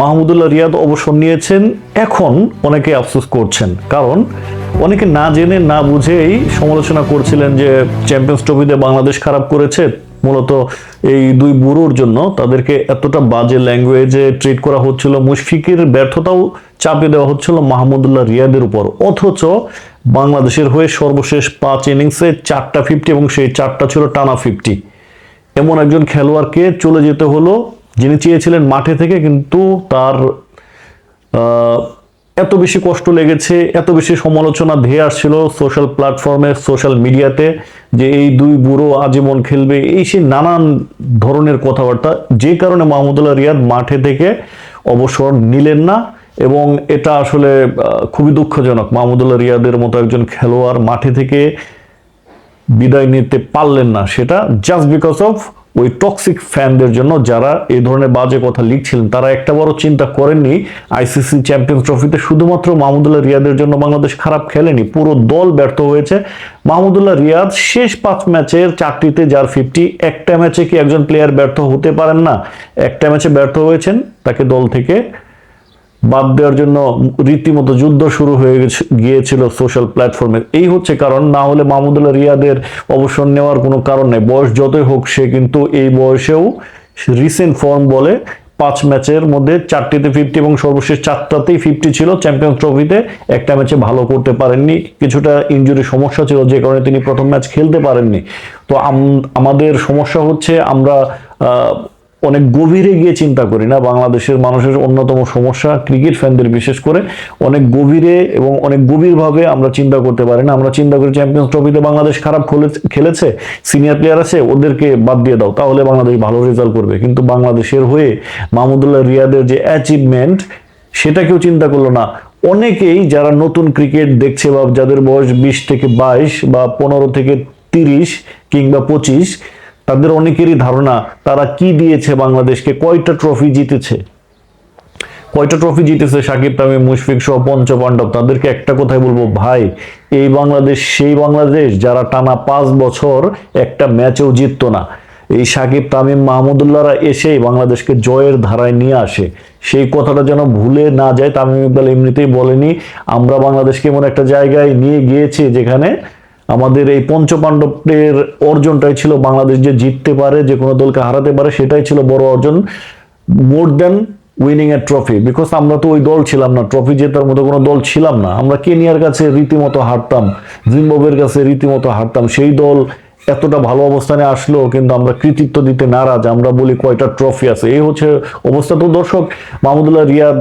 মাহমুদুল্লাহ রিয়াদ অবসর নিয়েছেন, এখন অনেকে আফসোস করছেন। কারণ অনেকে না জেনে, না বুঝেই সমালোচনা করছিলেন যে চ্যাম্পিয়ন্স ট্রফিতে বাংলাদেশ খারাপ করেছে। মূলত এই দুই বুড়োর জন্য তাদেরকে এতটা বাজে ল্যাঙ্গুয়েজে ট্রিট করা হচ্ছিল, মুশফিকের ব্যর্থতাও চাপিয়ে দেওয়া হচ্ছিল মাহমুদুল্লাহ রিয়াদের উপর। অথচ বাংলাদেশের হয়ে সর্বশেষ পাঁচ ইনিংসে চারটা ফিফটি এবং সেই চারটা ছিল টানা ফিফটি এমন একজন খেলোয়াড়কে চলে যেতে হলো যিনি চেয়েছিলেন মাঠে থেকে, কিন্তু তার এত বেশি কষ্ট লেগেছে, এত বেশি সমালোচনা ধেয়ে আসছিল সোশ্যাল প্ল্যাটফর্মে সোশ্যাল মিডিয়াতে যে এই দুই বুড়ো আজীবন খেলবে, এই সে নানান ধরনের কথাবার্তা। যে কারণে মাহমুদুল্লাহ রিয়াদ মাঠে থেকে অবসর নিলেন না, এবং এটা আসলে খুবই দুঃখজনক। মাহমুদুল্লাহ রিয়াদের মতো একজন খেলোয়াড় মাঠে থেকে বিদায় নিতে পারলেন না সেটা জাস্ট বিকজ অফ ওই টক্সিক ফ্যানদের জন্য যারা এই ধরনের বাজে কথা লিখছিলেন, তারা একটা বড় চিন্তা করেননি আইসিসি চ্যাম্পিয়ন ট্রফিতে শুধুমাত্র মাহমুদুল্লাহ রিয়াদের জন্য বাংলাদেশ খারাপ খেলেনি, পুরো দল ব্যর্থ হয়েছে। মাহমুদুল্লাহ রিয়াদ শেষ পাঁচ ম্যাচের চারটিতে যার ফিফটি একটা ম্যাচে কি একজন প্লেয়ার ব্যর্থ হতে পারেন না? একটা ম্যাচে ব্যর্থ হয়েছেন, তাকে দল থেকে বাদ দেওয়ার জন্য রীতিমতো যুদ্ধ শুরু হয়ে গিয়েছিল সোশ্যাল প্ল্যাটফর্মে এই হচ্ছে কারণ, না হলে মাহমুদুল্লাহ রিয়াদের অবসর নেওয়ার কোনো কারণ নেই। বয়স যতই হোক, সে কিন্তু এই বয়সেও রিসেন্ট ফর্ম বলে পাঁচ ম্যাচের মধ্যে চারটিতে ফিফটি এবং সর্বশেষ চারটাতেই ফিফটি ছিল। চ্যাম্পিয়ন্স ট্রফিতে একটা ম্যাচে ভালো করতে পারেননি। কিছুটা ইনজুরি সমস্যা ছিল, যে কারণে তিনি প্রথম ম্যাচ খেলতে পারেননি। তো আমাদের সমস্যা হচ্ছে আমরা অনেক গভীরে গিয়ে চিন্তা করি না। বাংলাদেশের মানুষের অন্যতম সমস্যা ক্রিকেট ফ্যানদের, বিশেষ করে অনেক গভীরে এবং অনেক গভীরভাবে আমরা চিন্তা করতে পারি না। আমরা চিন্তা করি চ্যাম্পিয়ন্স ট্রফিতে বাংলাদেশ খারাপ খেলে- খেলেছে সিনিয়র প্লেয়ার আছে, ওদেরকে বাদ দিয়ে দাও, তাহলে বাংলাদেশ ভালো রেজাল্ট করবে। কিন্তু বাংলাদেশের হয়ে মাহমুদুল্লাহ রিয়াদের যে অ্যাচিভমেন্ট সেটা কেউ চিন্তা করল না। অনেকেই যারা নতুন ক্রিকেট দেখছে বা যাদের বয়স বিশ থেকে বাইশ বা পনেরো থেকে তিরিশ কিংবা পঁচিশ তাদের অনেকেরই ধারণা, তারা কি দিয়েছে বাংলাদেশকে? কয়টা ট্রফি জিতেছে? কয়টা ট্রফি জিতেছে সাকিব, তামিম, মুশফিক সহ পঞ্চপাণ্ডব? তাদেরকে একটা কথাই বলব, ভাই, এই বাংলাদেশ, সেই বাংলাদেশ যারা টানা পাঁচ বছর একটা ম্যাচেও জিততো না। এই সাকিব, তামিম, মাহমুদুল্লাহরা এসেই বাংলাদেশকে জয়ের ধারায় নিয়ে আসে। সেই কথাটা যেন ভুলে না যায়, তামিম ইকবাল এমনিতেই বলেনি, আমরা বাংলাদেশকে এমন একটা জায়গায় নিয়ে গিয়েছি যেখানে আমাদের এই পঞ্চপাণ্ডবের অর্জনটাই ছিল বাংলাদেশ যে জিততে পারে, যে কোনো দলকে হারাতে পারে, সেটাই ছিল বড় অর্জন, more than winning a trophy. Because আমরা তো ওই দল ছিলাম না, ট্রফি জেতার মতো কোনো দল ছিলাম না। আমরা কেনিয়ার কাছে রীতিমতো হারতাম, জিম্বাবুয়ের কাছে রীতিমতো হারতাম। সেই দল এতটা ভালো অবস্থানে আসলো, কিন্তু আমরা কৃতিত্ব দিতে নারাজ। আমরা বলি কয়টা ট্রফি আছে? এই হচ্ছে অবস্থা। তো দর্শক, মাহমুদুল্লাহ রিয়াদ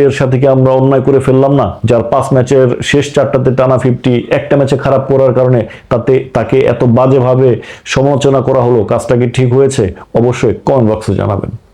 এর সাথে কি আমরা অন্যায় করে ফেললাম না? যার পাঁচ ম্যাচের শেষ চারটাতে টানা ফিফটি একটা ম্যাচে খারাপ করার কারণে তাতে, তাকে এত বাজেভাবে সমালোচনা করা হলো, কাজটা কি ঠিক হয়েছে? অবশ্যই কমেন্ট বক্সে জানাবেন।